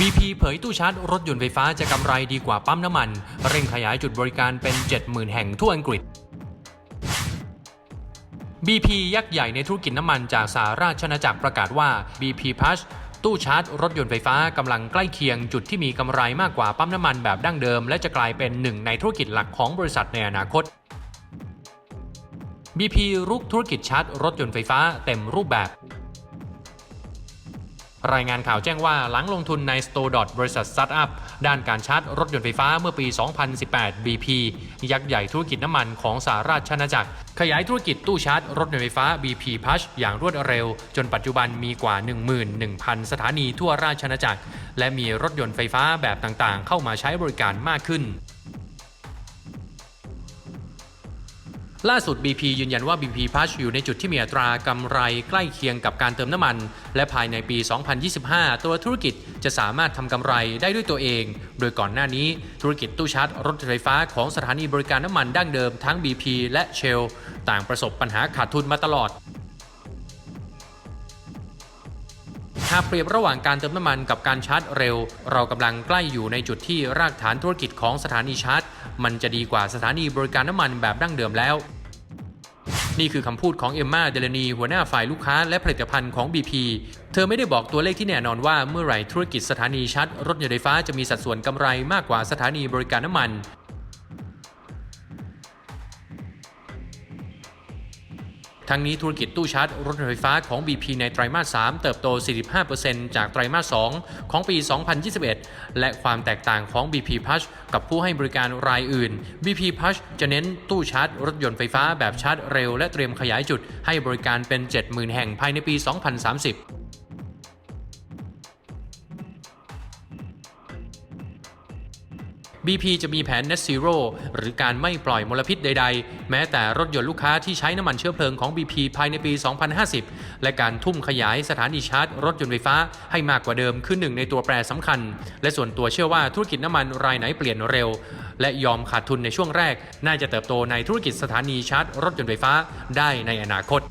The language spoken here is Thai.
BP เผยตู้ชาร์จรถยนต์ไฟฟ้าจะกำไรดีกว่าปั๊มน้ำมัน เร่งขยายจุดบริการเป็น 70,000 แห่งทั่วอังกฤษ BP ยักษ์ใหญ่ในธุรกิจน้ำมันจากสหราชอาณาจักรประกาศว่า BP Plus ตู้ชาร์จรถยนต์ไฟฟ้ากำลังใกล้เคียงจุดที่มีกำไรมากกว่าปั๊มน้ำมันแบบดั้งเดิม และจะกลายเป็นหนึ่งในธุรกิจหลักของบริษัทในอนาคต BP รุกธุรกิจชาร์จรถยนต์ไฟฟ้าเต็มรูปแบบ รายงานข่าวแจ้งว่าหลังลงทุนใน Store บริษัทสตาร์ทอัพด้านการชาร์จรถยนต์ไฟฟ้าเมื่อปี 2018 BP ยักษ์ใหญ่ธุรกิจน้ำมันของสหราชอาณาจักร ขยายธุรกิจตู้ชาร์จรถยนต์ไฟฟ้า BP Push อย่างรวดเร็ว จนปัจจุบันมีกว่า 11,000 สถานีทั่วราชอาณาจักร และมีรถยนต์ไฟฟ้าแบบต่างๆ เข้ามาใช้บริการมากขึ้น ล่าสุด BP ยืนยันว่า BP Push อยู่ในจุดที่มีอัตรากำไรใกล้เคียงกับการเติมน้ำมัน และภายในปี 2025 ตัวธุรกิจจะสามารถทำกำไรได้ด้วยตัวเอง โดยก่อนหน้านี้ธุรกิจตู้ชาร์จรถไฟฟ้าของสถานีบริการน้ำมันดั้งเดิมทั้ง BP และ Shell ต่างประสบปัญหาขาดทุนมาตลอดหากเปรียบระหว่างการเติมน้ำมันกับการชาร์จเร็ว เรากำลังใกล้อยู่ในจุดที่รากฐานธุรกิจของสถานีชาร์จ มันจะดีกว่าสถานีบริการน้ำมันแบบดั้งเดิมแล้ว นี่คือคำพูดของเอมมาเดลนีหัวหน้าฝ่ายลูกค้าและผลิตภัณฑ์ของ BP เธอไม่ได้บอกตัวเลขที่แน่นอนว่าเมื่อไหร่ธุรกิจสถานีชาร์จรถยนต์ไฟฟ้าจะมีสัดส่วนกำไรมากกว่าสถานีบริการน้ำมัน ทั้งนี้ธุรกิจตู้ชาร์จรถยนต์ไฟฟ้าของ BP ในไตรมาส 3 เติบโต 45%จากไตรมาส 2 ของปี 2021 และความแตกต่างของ BP Push กับผู้ให้บริการรายอื่น BP Push จะเน้นตู้ชาร์จรถยนต์ไฟฟ้าแบบชาร์จเร็วและเตรียมขยายจุดให้บริการเป็น 70,000 แห่งภายในปี 2030 BP จะมีแผน Net Zero หรือการไม่ปล่อยมลพิษใด ๆ แม้แต่รถยนต์ลูกค้าที่ใช้น้ำมันเชื้อเพลิงของ BP ภายในปี 2050 และการทุ่มขยายสถานีชาร์จ รถยนต์ไฟฟ้าให้มากกว่าเดิมคือหนึ่งในตัวแปรสำคัญ และส่วนตัวเชื่อว่าธุรกิจน้ำมันรายไหนเปลี่ยนเร็ว และยอมขาดทุนในช่วงแรก น่าจะเติบโตในธุรกิจสถานีชาร์จ รถยนต์ไฟฟ้าได้ในอนาคต